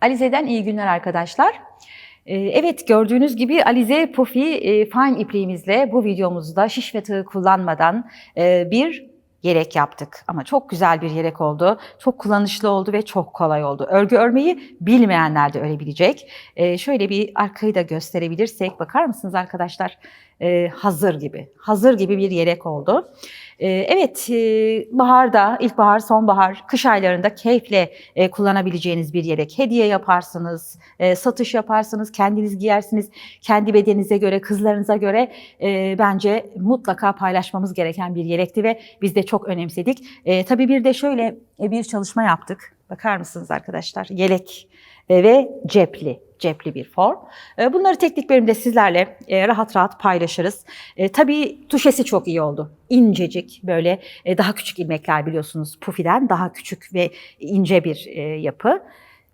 Alize'den iyi günler arkadaşlar. Ee, Evet gördüğünüz gibi Alize Puffy e, fine ipliğimizle bu videomuzda şiş ve tığ kullanmadan e, bir yelek yaptık. Ama çok güzel bir yelek oldu. Çok kullanışlı oldu ve çok kolay oldu. Örgü örmeyi bilmeyenler de örebilecek. Ee, Şöyle bir arkayı da gösterebilirsek bakar mısınız arkadaşlar? Hazır gibi. Hazır gibi bir yelek oldu. Ee, Evet, e, baharda, ilkbahar, sonbahar, kış aylarında keyifle e, kullanabileceğiniz bir yelek. Hediye yaparsınız, e, satış yaparsınız, kendiniz giyersiniz. Kendi bedeninize göre, kızlarınıza göre e, bence mutlaka paylaşmamız gereken bir yelekti ve biz de çok önemsedik. Tabii bir de şöyle bir çalışma yaptık. Bakar mısınız arkadaşlar? Yelek ve cepli cepli bir form. E, Bunları teknik bölümde sizlerle e, rahat rahat paylaşırız. E, tabii tuşesi çok iyi oldu. İncecik böyle e, daha küçük ilmekler biliyorsunuz Pufi'den daha küçük ve ince bir yapı.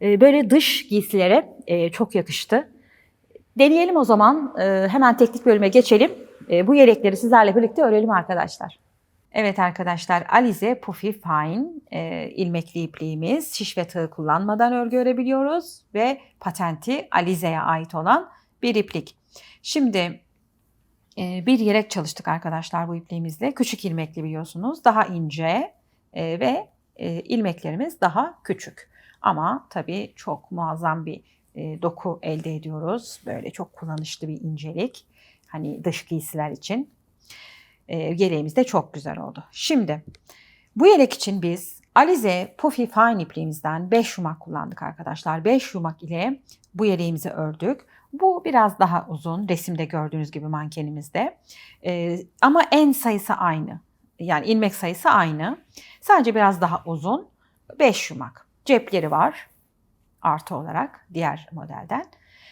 Böyle dış giysilere çok yakıştı. Deneyelim o zaman. Hemen teknik bölüme geçelim. Bu yelekleri sizlerle birlikte örelim arkadaşlar. Evet arkadaşlar Alize Puffy Fine e, ilmekli ipliğimiz şiş ve tığ kullanmadan örgü örebiliyoruz ve patenti Alize'ye ait olan bir iplik. Şimdi e, bir yelek çalıştık arkadaşlar bu ipliğimizle. Küçük ilmekli biliyorsunuz daha ince e, ve e, ilmeklerimiz daha küçük. Ama tabii çok muazzam bir e, doku elde ediyoruz. Böyle çok kullanışlı bir incelik. Hani dış giysiler için e, yeleğimiz de çok güzel oldu. Şimdi bu yelek için biz Alize Puffy Fine ipliğimizden 5 yumak kullandık arkadaşlar. 5 yumak ile bu yeleğimizi ördük. Bu biraz daha uzun resimde gördüğünüz gibi mankenimizde. E, ama en sayısı aynı. Yani ilmek sayısı aynı. Sadece biraz daha uzun 5 yumak. Cepleri var artı olarak diğer modelden.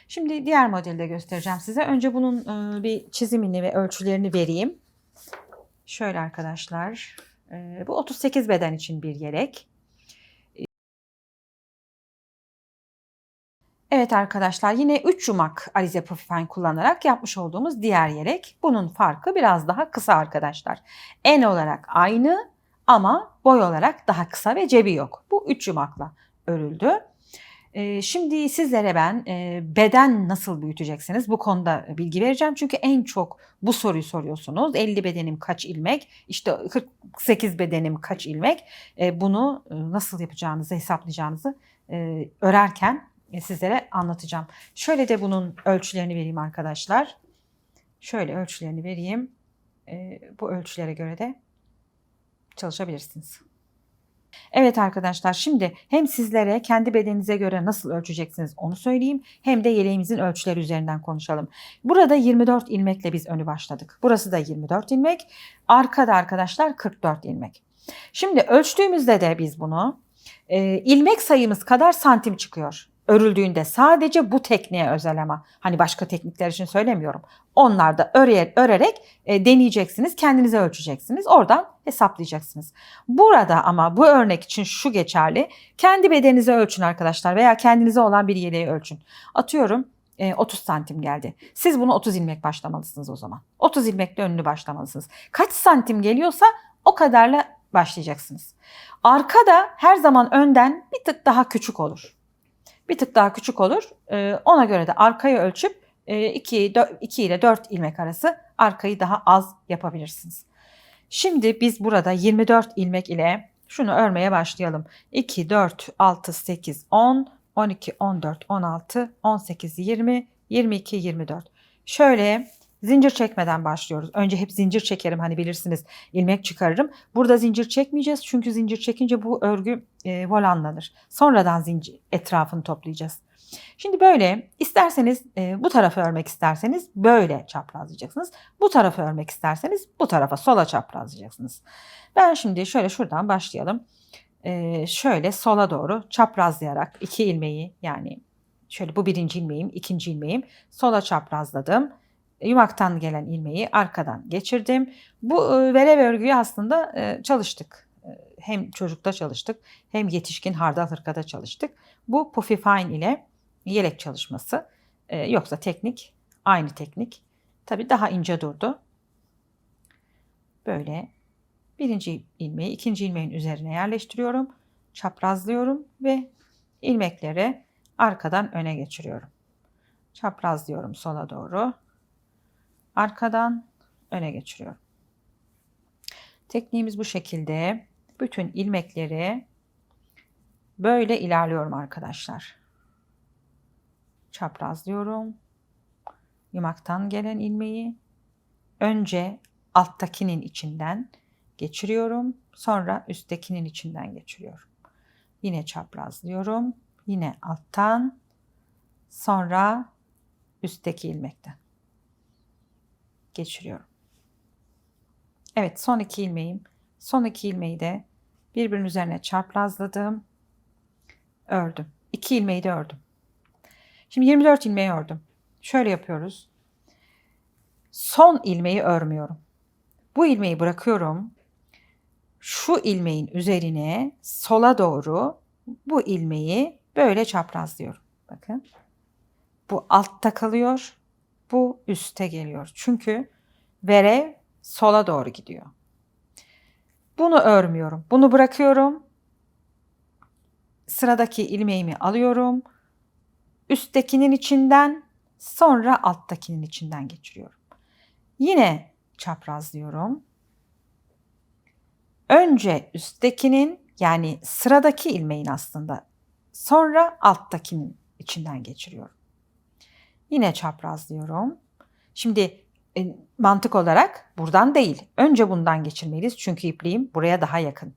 Şimdi diğer modelde göstereceğim size. Önce bunun e, bir çizimini ve ölçülerini vereyim. Şöyle arkadaşlar. e, Bu 38 beden için bir yelek. Evet arkadaşlar yine 3 yumak Alize Fine kullanarak yapmış olduğumuz diğer yelek. Bunun farkı biraz daha kısa arkadaşlar. En olarak aynı ama boy olarak daha kısa ve cebi yok. Bu 3 yumakla örüldü. Şimdi sizlere ben beden nasıl büyüteceksiniz bu konuda bilgi vereceğim. Çünkü en çok bu soruyu soruyorsunuz. 50 bedenim kaç ilmek? İşte 48 bedenim kaç ilmek? Bunu nasıl yapacağınızı, hesaplayacağınızı örerken sizlere anlatacağım. Şöyle de bunun ölçülerini vereyim arkadaşlar. Şöyle ölçülerini vereyim. Bu ölçülere göre de çalışabilirsiniz. Evet arkadaşlar şimdi hem sizlere kendi bedeninize göre nasıl ölçeceksiniz onu söyleyeyim hem de yeleğimizin ölçüleri üzerinden konuşalım. Burada 24 ilmekle biz önü başladık. Burası da 24 ilmek. Arkada arkadaşlar 44 ilmek. Şimdi ölçtüğümüzde de biz bunu e, ilmek sayımız kadar santim çıkıyor. Örüldüğünde sadece bu tekniğe özel ama hani başka teknikler için söylemiyorum. Onlar da öre, örerek e, deneyeceksiniz, kendinize ölçeceksiniz. Oradan hesaplayacaksınız. Burada ama bu örnek için şu geçerli. Kendi bedeninize ölçün arkadaşlar veya kendinize olan bir yeleği ölçün. Atıyorum e, 30 santim geldi. Siz bunu 30 ilmek başlamalısınız o zaman. 30 ilmekle önünü başlamalısınız. Kaç santim geliyorsa o kadarla başlayacaksınız. Arkada her zaman önden bir tık daha küçük olur. Bir tık daha küçük olur. E, ona göre de arkayı ölçüp 2, 2 ile 4 ilmek arası arkayı daha az yapabilirsiniz. Şimdi biz burada 24 ilmek ile şunu örmeye başlayalım. 2, 4, 6, 8, 10, 12, 14, 16, 18, 20, 22, 24. Şöyle zincir çekmeden başlıyoruz. Önce hep zincir çekerim hani bilirsiniz ilmek çıkarırım. Burada zincir çekmeyeceğiz çünkü zincir çekince bu örgü e, volanlanır. Sonradan zincir etrafını toplayacağız. Şimdi böyle isterseniz e, bu tarafı örmek isterseniz böyle çaprazlayacaksınız. Bu tarafı örmek isterseniz bu tarafa sola çaprazlayacaksınız. Ben şimdi şöyle şuradan başlayalım. E, şöyle sola doğru çaprazlayarak iki ilmeği yani şöyle bu birinci ilmeğim, ikinci ilmeğim sola çaprazladım. Yumaktan gelen ilmeği arkadan geçirdim. Bu e, verev örgüyü aslında e, çalıştık. E, Hem çocukta çalıştık hem yetişkin hardal hırkada çalıştık. Bu Puffy Fine ile yelek çalışması. Yoksa teknik aynı teknik. Tabii daha ince durdu. Böyle birinci ilmeği ikinci ilmeğin üzerine yerleştiriyorum. Çaprazlıyorum ve ilmekleri arkadan öne geçiriyorum. Çapraz diyorum sola doğru. Arkadan öne geçiriyorum. Tekniğimiz bu şekilde. Bütün ilmekleri böyle ilerliyorum arkadaşlar. Çaprazlıyorum. Yumaktan gelen ilmeği önce alttakinin içinden geçiriyorum. Sonra üsttekinin içinden geçiriyorum. Yine çaprazlıyorum. Yine alttan sonra üstteki ilmekten geçiriyorum. Evet son iki ilmeğim. Son iki ilmeği de birbirinin üzerine çaprazladım. Ördüm. İki ilmeği de ördüm. Şimdi 24 ilmeği ördüm. Şöyle yapıyoruz. Son ilmeği örmüyorum. Bu ilmeği bırakıyorum. Şu ilmeğin üzerine sola doğru bu ilmeği böyle çaprazlıyorum. Bakın. Bu altta kalıyor. Bu üste geliyor. Çünkü verev sola doğru gidiyor. Bunu örmüyorum. Bunu bırakıyorum. Sıradaki ilmeğimi alıyorum. Üsttekinin içinden sonra alttakinin içinden geçiriyorum. Yine çaprazlıyorum. Önce üsttekinin yani sıradaki ilmeğin aslında sonra alttakinin içinden geçiriyorum. Yine çaprazlıyorum. Şimdi e, mantık olarak buradan değil. Önce bundan geçirmeliyiz. Çünkü ipliğim buraya daha yakın.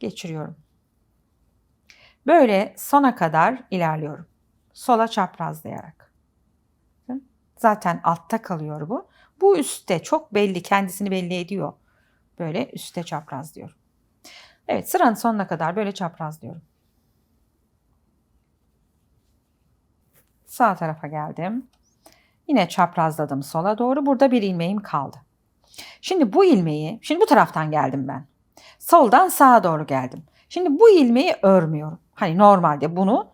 Geçiriyorum. Böyle sona kadar ilerliyorum. Sola çaprazlayarak. Zaten altta kalıyor bu. Bu üstte çok belli kendisini belli ediyor. Böyle üstte çaprazlıyorum. Evet sıranın sonuna kadar böyle çaprazlıyorum. Sağ tarafa geldim. Yine çaprazladım sola doğru. Burada bir ilmeğim kaldı. Şimdi bu ilmeği, şimdi bu taraftan geldim ben. Soldan sağa doğru geldim. Şimdi bu ilmeği örmüyorum. Hani normalde bunu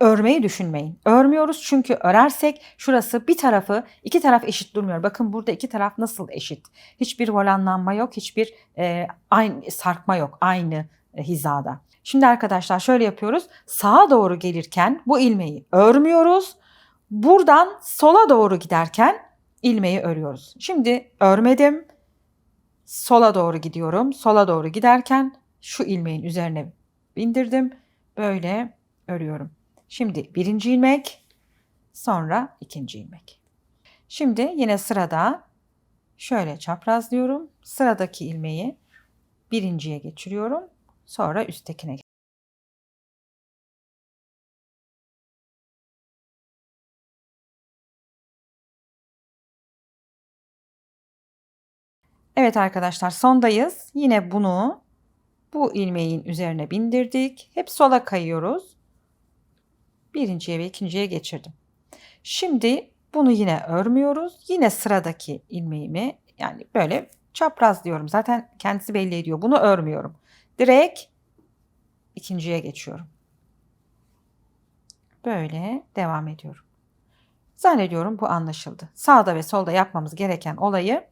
örmeyi düşünmeyin. Örmüyoruz çünkü örersek şurası bir tarafı iki taraf eşit durmuyor. Bakın burada iki taraf nasıl eşit. Hiçbir volanlanma yok, hiçbir e, aynı sarkma yok aynı hizada. Şimdi arkadaşlar şöyle yapıyoruz. Sağa doğru gelirken bu ilmeği örmüyoruz. Buradan sola doğru giderken ilmeği örüyoruz. Şimdi örmedim. Sola doğru gidiyorum. Sola doğru giderken şu ilmeğin üzerine bindirdim. Böyle örüyorum. Şimdi birinci ilmek, sonra ikinci ilmek. Şimdi yine sırada şöyle çaprazlıyorum. Sıradaki ilmeği birinciye geçiriyorum. Sonra üsttekine Evet arkadaşlar sondayız. Yine bunu bu ilmeğin üzerine bindirdik. Hep sola kayıyoruz. Birinciye ve ikinciye geçirdim. Şimdi bunu yine örmüyoruz. Yine sıradaki ilmeğimi yani böyle çaprazlıyorum. Zaten kendisi belli ediyor. Bunu örmüyorum. Direkt ikinciye geçiyorum. Böyle devam ediyorum. Zannediyorum bu anlaşıldı. Sağda ve solda yapmamız gereken olayı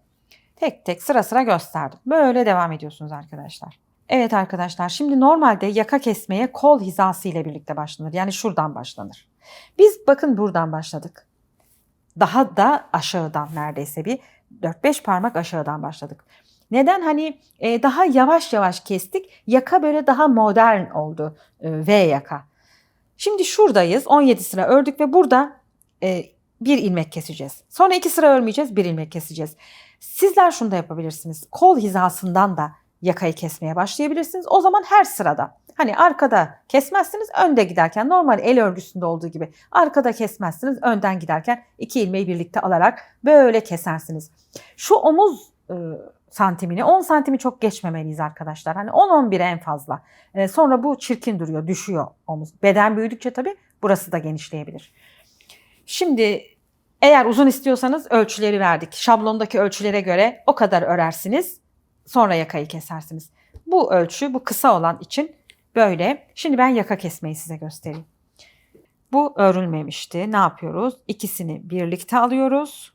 tek tek sıra sıra gösterdim. Böyle devam ediyorsunuz arkadaşlar. Evet arkadaşlar şimdi normalde yaka kesmeye kol hizası ile birlikte başlanır. Yani şuradan başlanır. Biz bakın buradan başladık. Daha da aşağıdan neredeyse bir 4-5 parmak aşağıdan başladık. Neden hani e, daha yavaş yavaş kestik. Yaka böyle daha modern oldu. E, v yaka. Şimdi şuradayız. 17 sıra ördük ve burada e, bir ilmek keseceğiz. Sonra iki sıra örmeyeceğiz. Bir ilmek keseceğiz. Sizler şunu da yapabilirsiniz. Kol hizasından da yakayı kesmeye başlayabilirsiniz. O zaman her sırada hani arkada kesmezsiniz önde giderken normal el örgüsünde olduğu gibi arkada kesmezsiniz önden giderken iki ilmeği birlikte alarak böyle kesersiniz. Şu omuz e, santimini 10 santimi çok geçmemeliyiz arkadaşlar. Hani 10-11 en fazla. E, sonra bu çirkin duruyor düşüyor omuz. Beden büyüdükçe tabii burası da genişleyebilir. Şimdi eğer uzun istiyorsanız ölçüleri verdik. Şablondaki ölçülere göre o kadar örersiniz. Sonra yakayı kesersiniz. Bu ölçü bu kısa olan için böyle. Şimdi ben yaka kesmeyi size göstereyim. Bu örülmemişti. Ne yapıyoruz? İkisini birlikte alıyoruz.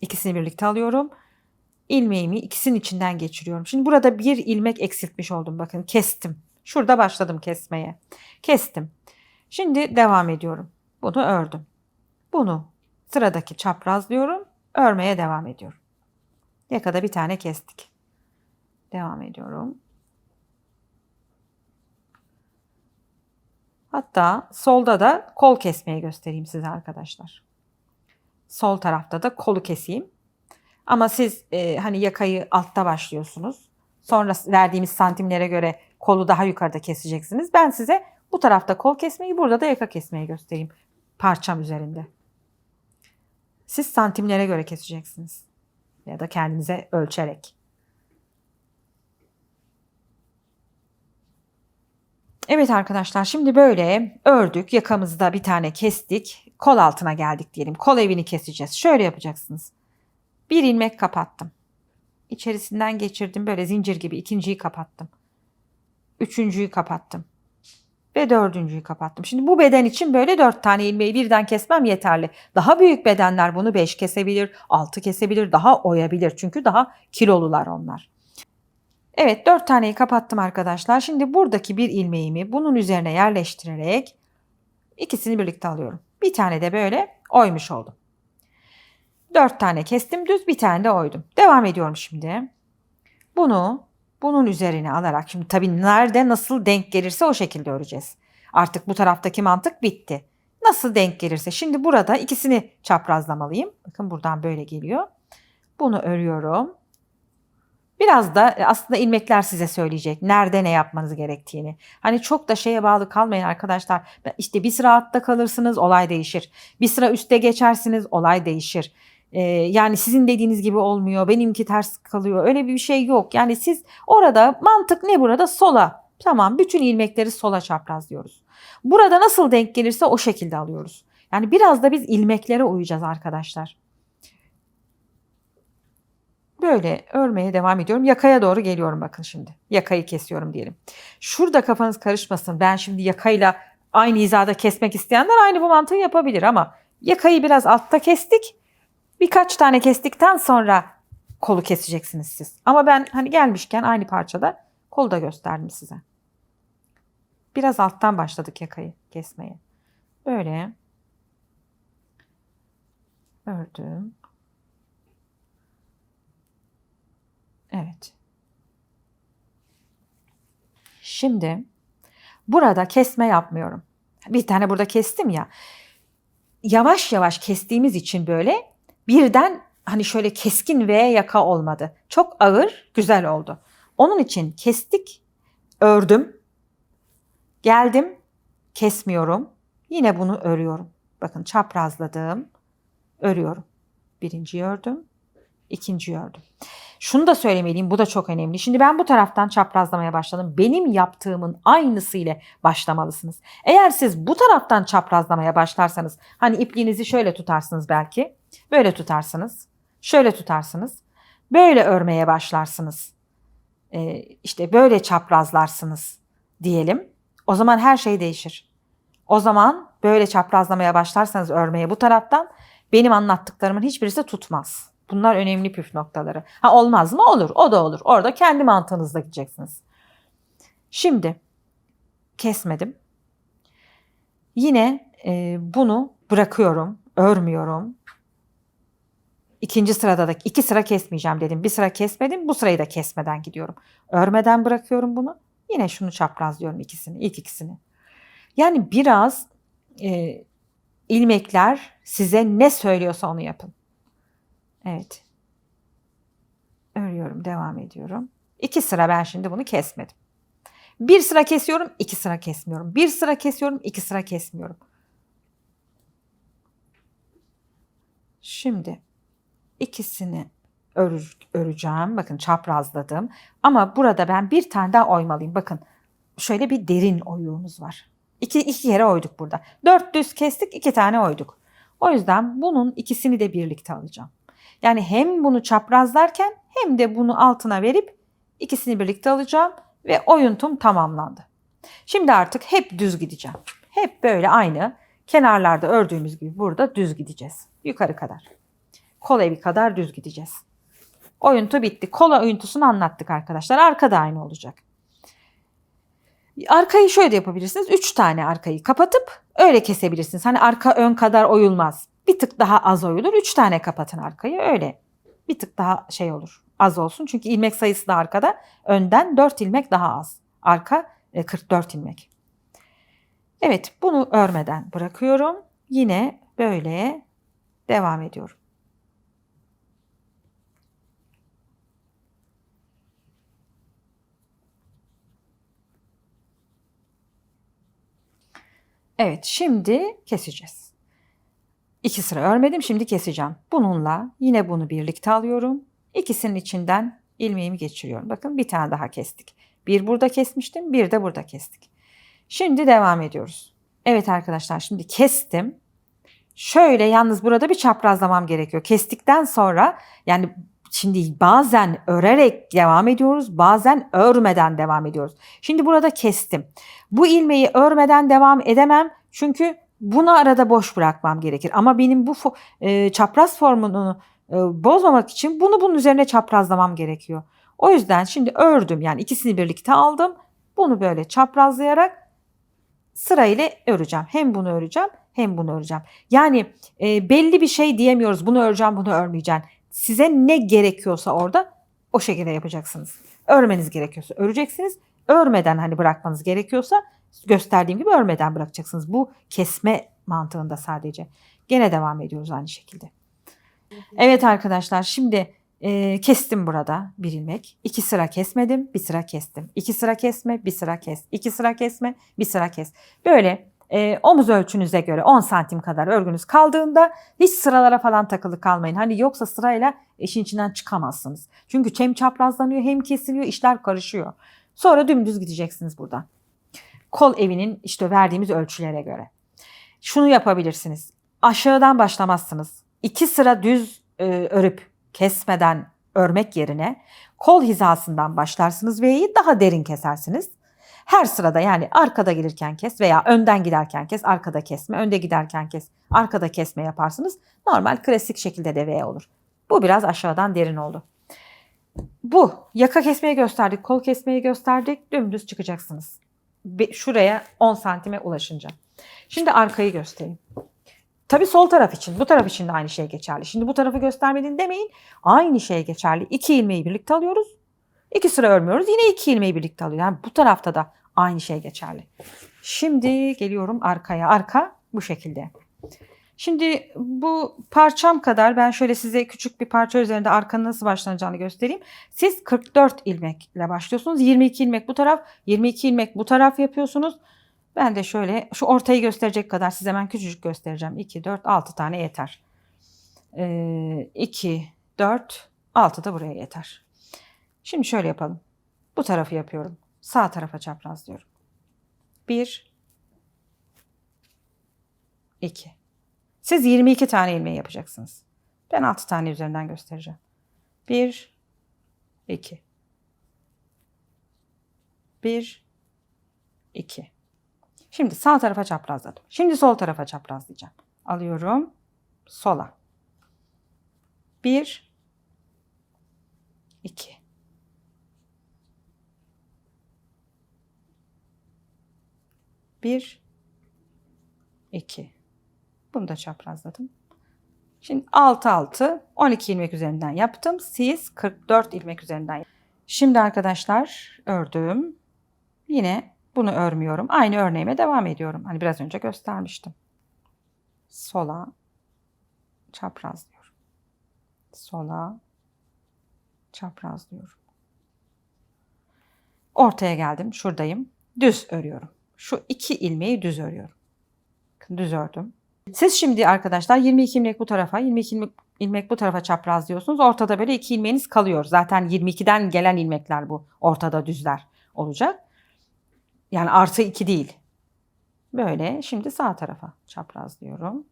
İkisini birlikte alıyorum. İlmeğimi ikisinin içinden geçiriyorum. Şimdi burada bir ilmek eksiltmiş oldum. Bakın kestim. Şurada başladım kesmeye. Kestim. Şimdi devam ediyorum. Bunu ördüm. Bunu sıradaki çaprazlıyorum. Örmeye devam ediyorum. Yakada bir tane kestik. Devam ediyorum. Hatta solda da kol kesmeyi göstereyim size arkadaşlar. Sol tarafta da kolu keseyim. Ama siz e, hani yakayı altta başlıyorsunuz. Sonra verdiğimiz santimlere göre kolu daha yukarıda keseceksiniz. Ben size bu tarafta kol kesmeyi, burada da yaka kesmeyi göstereyim parçam üzerinde. Siz santimlere göre keseceksiniz. Ya da kendinize ölçerek. Evet arkadaşlar şimdi böyle ördük. Yakamızda bir tane kestik. Kol altına geldik diyelim. Kol evini keseceğiz. Şöyle yapacaksınız. Bir ilmek kapattım. İçerisinden geçirdim böyle zincir gibi. ikinciyi kapattım. Üçüncüyü kapattım. Ve dördüncüyü kapattım. Şimdi bu beden için böyle dört tane ilmeği birden kesmem yeterli. Daha büyük bedenler bunu beş kesebilir, altı kesebilir, daha oyabilir. Çünkü daha kilolular onlar. Evet dört taneyi kapattım arkadaşlar. Şimdi buradaki bir ilmeğimi bunun üzerine yerleştirerek ikisini birlikte alıyorum. Bir tane de böyle oymuş oldum. Dört tane kestim düz bir tane de oydum. Devam ediyorum şimdi. Bunu bunun üzerine alarak şimdi tabii nerede nasıl denk gelirse o şekilde öreceğiz. Artık bu taraftaki mantık bitti. Nasıl denk gelirse. Şimdi burada ikisini çaprazlamalıyım. Bakın buradan böyle geliyor. Bunu örüyorum. Biraz da e, aslında ilmekler size söyleyecek. Nerede ne yapmanız gerektiğini. Hani çok da şeye bağlı kalmayın arkadaşlar. İşte bir sıra altta kalırsınız olay değişir. Bir sıra üstte geçersiniz olay değişir. Ee, yani sizin dediğiniz gibi olmuyor. Benimki ters kalıyor. Öyle bir şey yok. Yani siz orada mantık ne burada? Sola. Tamam bütün ilmekleri sola çaprazlıyoruz. Burada nasıl denk gelirse o şekilde alıyoruz. Yani biraz da biz ilmeklere uyacağız arkadaşlar. Böyle örmeye devam ediyorum. Yakaya doğru geliyorum bakın şimdi. Yakayı kesiyorum diyelim. Şurada kafanız karışmasın. Ben şimdi yakayla aynı hizada kesmek isteyenler aynı bu mantığı yapabilir ama yakayı biraz altta kestik. Birkaç tane kestikten sonra kolu keseceksiniz siz. Ama ben hani gelmişken aynı parçada kolu da gösterdim size. Biraz alttan başladık yakayı kesmeye. Böyle ördüm. Evet. Şimdi burada kesme yapmıyorum. Bir tane burada kestim ya. Yavaş yavaş kestiğimiz için böyle birden hani şöyle keskin V yaka olmadı. Çok ağır, güzel oldu. Onun için kestik, ördüm. Geldim, kesmiyorum. Yine bunu örüyorum. Bakın çaprazladım, örüyorum. Birinciyi ördüm, ikinciyi ördüm. Şunu da söylemeliyim bu da çok önemli. Şimdi ben bu taraftan çaprazlamaya başladım. Benim yaptığımın aynısıyla başlamalısınız. Eğer siz bu taraftan çaprazlamaya başlarsanız hani ipliğinizi şöyle tutarsınız belki. Böyle tutarsınız. Şöyle tutarsınız. Böyle örmeye başlarsınız. Ee, işte böyle çaprazlarsınız diyelim. O zaman her şey değişir. O zaman böyle çaprazlamaya başlarsanız örmeye bu taraftan benim anlattıklarımın hiçbirisi tutmaz. Bunlar önemli püf noktaları. Ha olmaz mı? Olur. O da olur. Orada kendi mantığınızla gideceksiniz. Şimdi kesmedim. Yine e, bunu bırakıyorum. Örmüyorum. İkinci sırada da iki sıra kesmeyeceğim dedim. Bir sıra kesmedim. Bu sırayı da kesmeden gidiyorum. Örmeden bırakıyorum bunu. Yine şunu çaprazlıyorum ikisini. ilk ikisini. Yani biraz e, ilmekler size ne söylüyorsa onu yapın. Evet. Örüyorum, devam ediyorum. İki sıra ben şimdi bunu kesmedim. Bir sıra kesiyorum, iki sıra kesmiyorum. Bir sıra kesiyorum, iki sıra kesmiyorum. Şimdi ikisini ör, öreceğim. Bakın çaprazladım. Ama burada ben bir tane daha oymalıyım. Bakın şöyle bir derin oyuğumuz var. İki, iki kere oyduk burada. Dört düz kestik, iki tane oyduk. O yüzden bunun ikisini de birlikte alacağım. Yani hem bunu çaprazlarken hem de bunu altına verip ikisini birlikte alacağım ve oyuntum tamamlandı. Şimdi artık hep düz gideceğim. Hep böyle aynı kenarlarda ördüğümüz gibi burada düz gideceğiz. Yukarı kadar. Kol evi kadar düz gideceğiz. Oyuntu bitti. Kola oyuntusunu anlattık arkadaşlar. Arkada aynı olacak. Arkayı şöyle de yapabilirsiniz. Üç tane arkayı kapatıp öyle kesebilirsiniz. Hani arka ön kadar oyulmaz. Bir tık daha az oyulur. Üç tane kapatın arkayı öyle. Bir tık daha şey olur. Az olsun. Çünkü ilmek sayısı da arkada. Önden 4 ilmek daha az. Arka e, 44 ilmek. Evet bunu örmeden bırakıyorum. Yine böyle devam ediyorum. Evet şimdi keseceğiz. İki sıra örmedim şimdi keseceğim. Bununla yine bunu birlikte alıyorum. İkisinin içinden ilmeğimi geçiriyorum. Bakın bir tane daha kestik. Bir burada kesmiştim bir de burada kestik. Şimdi devam ediyoruz. Evet arkadaşlar şimdi kestim. Şöyle yalnız burada bir çaprazlamam gerekiyor. Kestikten sonra yani şimdi bazen örerek devam ediyoruz, bazen örmeden devam ediyoruz. Şimdi burada kestim. Bu ilmeği örmeden devam edemem çünkü bunu arada boş bırakmam gerekir. Ama benim bu e, çapraz formunu e, bozmamak için bunu bunun üzerine çaprazlamam gerekiyor. O yüzden şimdi ördüm yani ikisini birlikte aldım. Bunu böyle çaprazlayarak sırayla öreceğim. Hem bunu öreceğim hem bunu öreceğim. Yani e, belli bir şey diyemiyoruz. Bunu öreceğim, bunu örmeyeceğim. Size ne gerekiyorsa orada o şekilde yapacaksınız. Örmeniz gerekiyorsa öreceksiniz. Örmeden hani bırakmanız gerekiyorsa gösterdiğim gibi örmeden bırakacaksınız. Bu kesme mantığında sadece. Gene devam ediyoruz aynı şekilde. Evet arkadaşlar şimdi e, kestim burada bir ilmek. İki sıra kesmedim, bir sıra kestim. İki sıra kesme, bir sıra kes. İki sıra kesme, bir sıra kes. Böyle e, omuz ölçünüze göre 10 santim kadar örgünüz kaldığında hiç sıralara falan takılı kalmayın. Hani yoksa sırayla işin içinden çıkamazsınız. Çünkü hem çaprazlanıyor hem kesiliyor işler karışıyor. Sonra dümdüz gideceksiniz buradan. Kol evinin işte verdiğimiz ölçülere göre. Şunu yapabilirsiniz. Aşağıdan başlamazsınız. İki sıra düz e, örüp kesmeden örmek yerine kol hizasından başlarsınız ve daha derin kesersiniz. Her sırada yani arkada gelirken kes veya önden giderken kes, arkada kesme, önde giderken kes, arkada kesme yaparsınız. Normal klasik şekilde de V olur. Bu biraz aşağıdan derin oldu. Bu yaka kesmeyi gösterdik, kol kesmeyi gösterdik. Dümdüz çıkacaksınız. Şuraya 10 santime ulaşınca. Şimdi arkayı göstereyim. Tabii sol taraf için, bu taraf için de aynı şey geçerli. Şimdi bu tarafı göstermedin demeyin. Aynı şey geçerli. İki ilmeği birlikte alıyoruz. İki sıra örmüyoruz. Yine iki ilmeği birlikte alıyoruz. Yani bu tarafta da aynı şey geçerli. Şimdi geliyorum arkaya. Arka bu şekilde. Şimdi bu parçam kadar ben şöyle size küçük bir parça üzerinde arkanın nasıl başlanacağını göstereyim. Siz 44 ilmekle başlıyorsunuz. 22 ilmek bu taraf, 22 ilmek bu taraf yapıyorsunuz. Ben de şöyle şu ortayı gösterecek kadar size hemen küçücük göstereceğim. 2, 4, 6 tane yeter. Ee, 2, 4, 6 da buraya yeter. Şimdi şöyle yapalım. Bu tarafı yapıyorum. Sağ tarafa çaprazlıyorum. 1, 2. Siz 22 tane ilmeği yapacaksınız. Ben 6 tane üzerinden göstereceğim. 1, 2. 1, 2. Şimdi sağ tarafa çaprazladım. Şimdi sol tarafa çaprazlayacağım. Alıyorum. Sola. 1, 2. Bir, iki. Bunu da çaprazladım. Şimdi 6 6 12 ilmek üzerinden yaptım. Siz 44 ilmek üzerinden. Şimdi arkadaşlar ördüm. Yine bunu örmüyorum. Aynı örneğime devam ediyorum. Hani biraz önce göstermiştim. Sola çaprazlıyorum. Sola çaprazlıyorum. Ortaya geldim. Şuradayım. Düz örüyorum. Şu iki ilmeği düz örüyorum. Düz ördüm. Siz şimdi arkadaşlar 22 ilmek bu tarafa, 22 ilmek, ilmek bu tarafa çaprazlıyorsunuz. Ortada böyle iki ilmeğiniz kalıyor. Zaten 22'den gelen ilmekler bu. Ortada düzler olacak. Yani artı 2 değil. Böyle şimdi sağ tarafa çaprazlıyorum.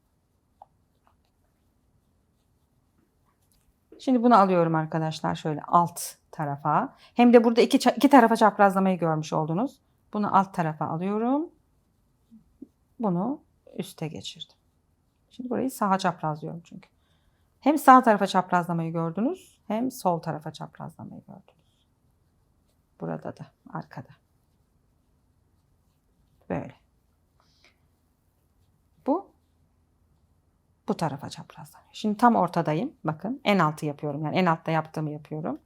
Şimdi bunu alıyorum arkadaşlar şöyle alt tarafa. Hem de burada iki, iki tarafa çaprazlamayı görmüş oldunuz. Bunu alt tarafa alıyorum. Bunu üste geçirdim. Şimdi burayı sağa çaprazlıyorum çünkü. Hem sağ tarafa çaprazlamayı gördünüz hem sol tarafa çaprazlamayı gördünüz. Burada da arkada. Böyle. Bu bu tarafa çaprazlanıyor. Şimdi tam ortadayım. Bakın en altı yapıyorum. Yani en altta yaptığımı yapıyorum.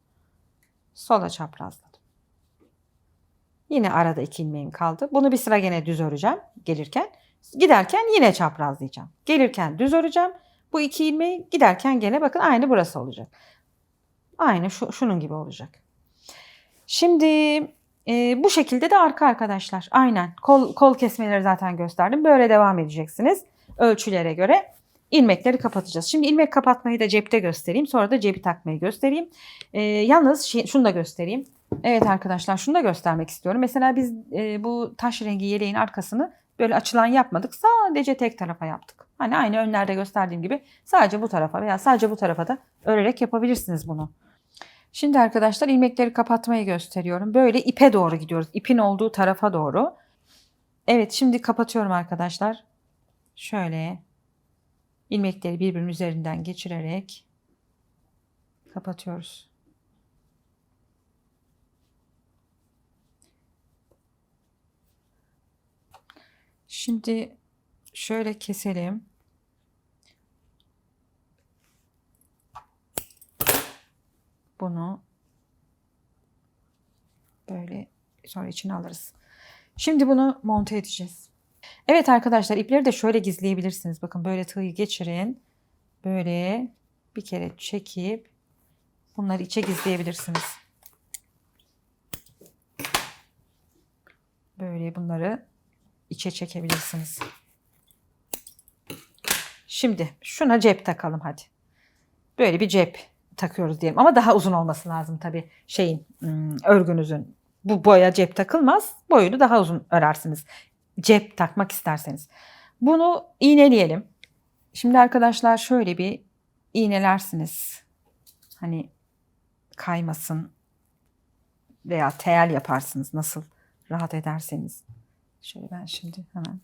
Sola çaprazladım. Yine arada iki ilmeğim kaldı. Bunu bir sıra gene düz öreceğim gelirken. Giderken yine çaprazlayacağım. Gelirken düz öreceğim. Bu iki ilmeği giderken gene bakın aynı burası olacak. Aynı şu, şunun gibi olacak. Şimdi e, bu şekilde de arka arkadaşlar. Aynen. Kol, kol kesmeleri zaten gösterdim. Böyle devam edeceksiniz. Ölçülere göre ilmekleri kapatacağız. Şimdi ilmek kapatmayı da cepte göstereyim. Sonra da cebi takmayı göstereyim. E, yalnız şey, şunu da göstereyim. Evet arkadaşlar şunu da göstermek istiyorum. Mesela biz e, bu taş rengi yeleğin arkasını böyle açılan yapmadık. Sadece tek tarafa yaptık. Hani aynı önlerde gösterdiğim gibi sadece bu tarafa veya sadece bu tarafa da örerek yapabilirsiniz bunu. Şimdi arkadaşlar ilmekleri kapatmayı gösteriyorum. Böyle ipe doğru gidiyoruz. İpin olduğu tarafa doğru. Evet şimdi kapatıyorum arkadaşlar. Şöyle ilmekleri birbirinin üzerinden geçirerek kapatıyoruz. Şimdi şöyle keselim. Bunu böyle sonra içine alırız. Şimdi bunu monte edeceğiz. Evet arkadaşlar ipleri de şöyle gizleyebilirsiniz. Bakın böyle tığı geçirin. Böyle bir kere çekip bunları içe gizleyebilirsiniz. Böyle bunları içe çekebilirsiniz. Şimdi şuna cep takalım hadi. Böyle bir cep takıyoruz diyelim. Ama daha uzun olması lazım tabii şeyin ım, örgünüzün. Bu boya cep takılmaz. Boyunu daha uzun örersiniz. Cep takmak isterseniz. Bunu iğneleyelim. Şimdi arkadaşlar şöyle bir iğnelersiniz. Hani kaymasın veya tel yaparsınız nasıl rahat ederseniz. Şöyle ben şimdi hemen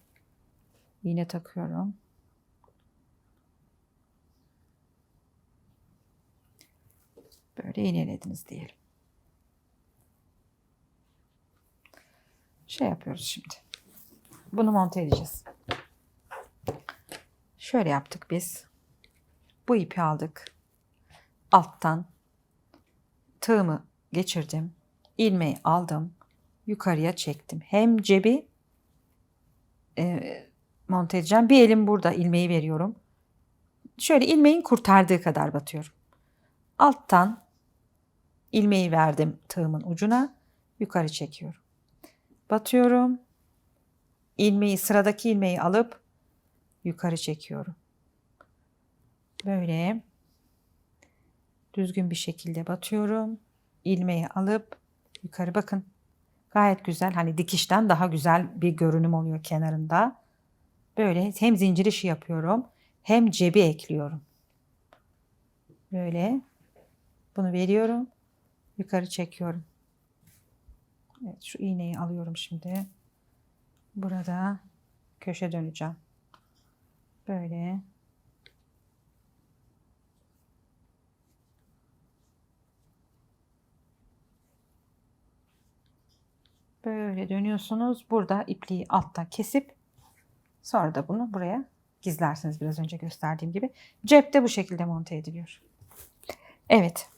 iğne takıyorum. Böyle iğnelediniz diyelim. Şey yapıyoruz şimdi. Bunu monte edeceğiz. Şöyle yaptık biz. Bu ipi aldık. Alttan tığımı geçirdim. ilmeği aldım. Yukarıya çektim. Hem cebi e, monte edeceğim. Bir elim burada ilmeği veriyorum. Şöyle ilmeğin kurtardığı kadar batıyorum. Alttan ilmeği verdim tığımın ucuna. Yukarı çekiyorum. Batıyorum. ilmeği sıradaki ilmeği alıp yukarı çekiyorum. Böyle düzgün bir şekilde batıyorum. ilmeği alıp yukarı bakın. Gayet güzel. Hani dikişten daha güzel bir görünüm oluyor kenarında. Böyle hem zincir işi yapıyorum hem cebi ekliyorum. Böyle bunu veriyorum. Yukarı çekiyorum. Evet şu iğneyi alıyorum şimdi. Burada köşe döneceğim. Böyle. Böyle dönüyorsunuz. Burada ipliği altta kesip sonra da bunu buraya gizlersiniz biraz önce gösterdiğim gibi. Cepte bu şekilde monte ediliyor. Evet.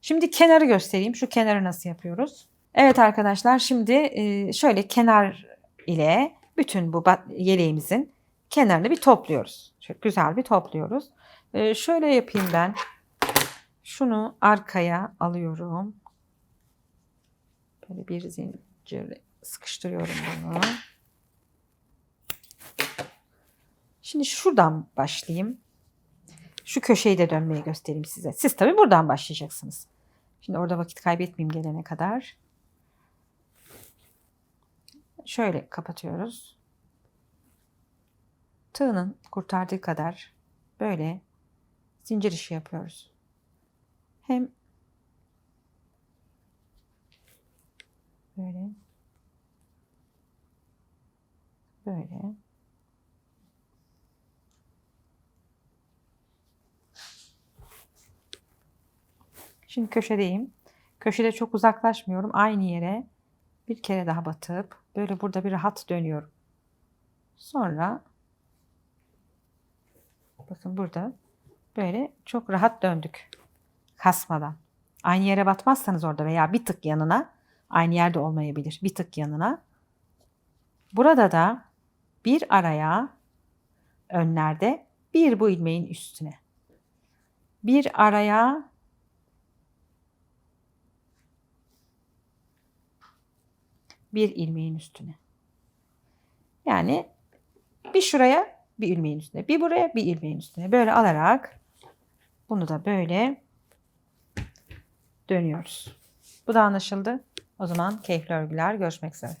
Şimdi kenarı göstereyim. Şu kenarı nasıl yapıyoruz? Evet arkadaşlar şimdi e, şöyle kenar ile bütün bu yeleğimizin kenarını bir topluyoruz. Şöyle güzel bir topluyoruz. E, şöyle yapayım ben. Şunu arkaya alıyorum. Böyle bir zincir sıkıştırıyorum bunu. Şimdi şuradan başlayayım. Şu köşeyi de dönmeyi göstereyim size. Siz tabii buradan başlayacaksınız. Şimdi orada vakit kaybetmeyeyim gelene kadar. Şöyle kapatıyoruz. Tığının kurtardığı kadar böyle zincir işi yapıyoruz. Hem böyle böyle Şimdi köşedeyim. Köşede çok uzaklaşmıyorum. Aynı yere bir kere daha batıp Böyle burada bir rahat dönüyorum. Sonra bakın burada böyle çok rahat döndük. Kasmadan. Aynı yere batmazsanız orada veya bir tık yanına aynı yerde olmayabilir. Bir tık yanına. Burada da bir araya önlerde bir bu ilmeğin üstüne. Bir araya bir ilmeğin üstüne. Yani bir şuraya bir ilmeğin üstüne, bir buraya bir ilmeğin üstüne. Böyle alarak bunu da böyle dönüyoruz. Bu da anlaşıldı. O zaman keyifli örgüler görüşmek üzere.